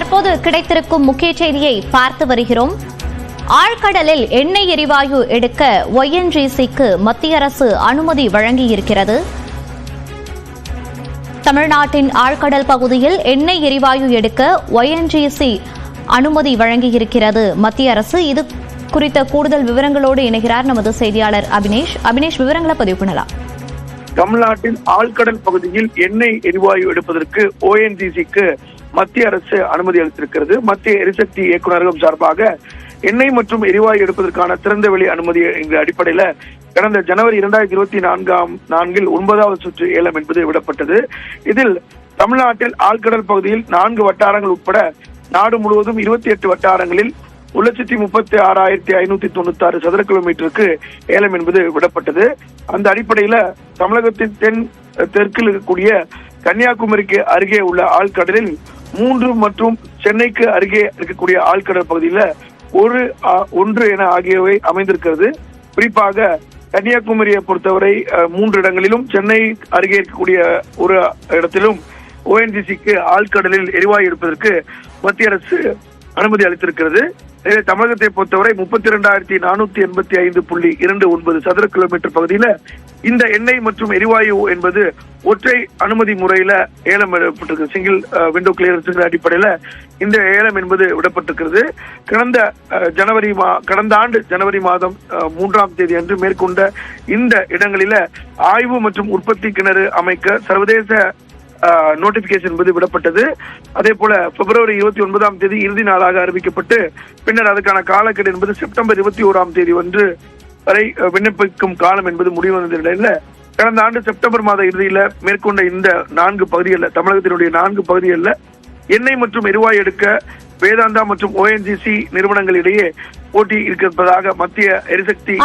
தற்போது கிடைத்திருக்கும் முக்கிய செய்தியை பார்த்து வருகிறோம். ஆழ்கடலில் எண்ணெய் எரிவாயு எடுக்க ஒய்என்ஜிசிக்கு மத்திய அரசு அனுமதி வழங்கியிருக்கிறது. தமிழ்நாட்டின் ஆழ்கடல் பகுதியில் எண்ணெய் எரிவாயு எடுக்க ஒய்என்ஜிசி அனுமதி வழங்கியிருக்கிறது. மத்திய அரசு இது குறித்த கூடுதல் விவரங்களோடு இணைகிறார். நமது செய்தியாளர் அபினேஷ். அபினேஷ் விவரங்களை பதிவு பண்ணலாம். தமிழ்நாட்டின் ஆழ்கடல் பகுதியில் எண்ணெய் எரிவாயு எடுப்பதற்கு ஓஎன்ஜிசிக்கு மத்திய அரசு அனுமதி அளித்திருக்கிறது. மத்திய எரிசக்தி இயக்குநரகம் சார்பாக எண்ணெய் மற்றும் எரிவாயு எடுப்பதற்கான திறந்தவெளி அனுமதி என்ற அடிப்படையில கடந்த ஜனவரி இரண்டாயிரத்தி இருபத்தி நான்காம் நான்கில் ஒன்பதாவது சுற்று ஏலம் என்பது விடப்பட்டது. இதில் தமிழ்நாட்டில் ஆழ்கடல் பகுதியில் நான்கு வட்டாரங்கள் உட்பட நாடு முழுவதும் இருபத்தி எட்டு வட்டாரங்களில் ஒரு லட்சத்தி முப்பத்தி ஆறாயிரத்தி ஐநூத்தி தொண்ணூத்தி ஆறு சதுர கிலோமீட்டருக்கு ஏலம் என்பது விடப்பட்டது. அந்த அடிப்படையில தமிழகத்தின் தென் தெற்கில் இருக்கக்கூடிய கன்னியாகுமரிக்கு அருகே உள்ள ஆழ்கடலில் மூன்று மற்றும் சென்னைக்கு அருகே இருக்கக்கூடிய ஆழ்கடல் பகுதியில ஒரு ஒன்று என ஆகியவை அமைந்திருக்கிறது. குறிப்பாக கன்னியாகுமரியை பொறுத்தவரை மூன்று இடங்களிலும் சென்னை அருகே இருக்கக்கூடிய ஒரு இடத்திலும் ஓஎன்ஜிசிக்கு ஆழ்கடலில் எரிவாயு எடுப்பதற்கு மத்திய அரசு அனுமதி அளித்திருக்கிறது. எனவே தமிழகத்தை பொறுத்தவரை முப்பத்தி இரண்டாயிரத்தி நானூத்தி எண்பத்தி ஐந்து புள்ளி இரண்டு ஒன்பது சதுர கிலோமீட்டர் பகுதியில இந்த எண்ணெய் மற்றும் எரிவாயு என்பது ஒற்றை அனுமதி முறையில ஏலம் விடப்பட்டிருக்கு சிங்கிள் uh, விண்டோ கிளியரன்ஸ் அடிப்படையில இந்த ஏலம் என்பது விடப்பட்டிருக்கிறது. கடந்த uh, ஜனவரி மா கடந்த ஆண்டு ஜனவரி மாதம் uh, மூன்றாம் தேதி அன்று மேற்கொண்ட இந்த இடங்களில ஆய்வு மற்றும் உற்பத்தி கிணறு அமைக்க சர்வதேச நோட்டிபிகேஷன் என்பது விடப்பட்டது. அதே போல பிப்ரவரி இருபத்தி ஒன்பதாம் தேதி இறுதி நாளாக அறிவிக்கப்பட்டு பின்னர் அதுக்கான காலக்கெடு என்பது செப்டம்பர் இருபத்தி ஓராம் தேதி ஒன்று வரை விண்ணப்பிக்கும் காலம் என்பது முடிவு வந்த நிலையில கடந்த ஆண்டு செப்டம்பர் மாத இறுதியில மேற்கொண்ட இந்த நான்கு பகுதிகளில் தமிழகத்தினுடைய நான்கு பகுதிகளில் எண்ணெய் மற்றும் எரிவாயு எடுக்க வேதாந்தா மற்றும் ஓஎன்ஜிசி நிறுவனங்களிடையே போட்டி இருப்பதாக மத்திய எரிசக்தி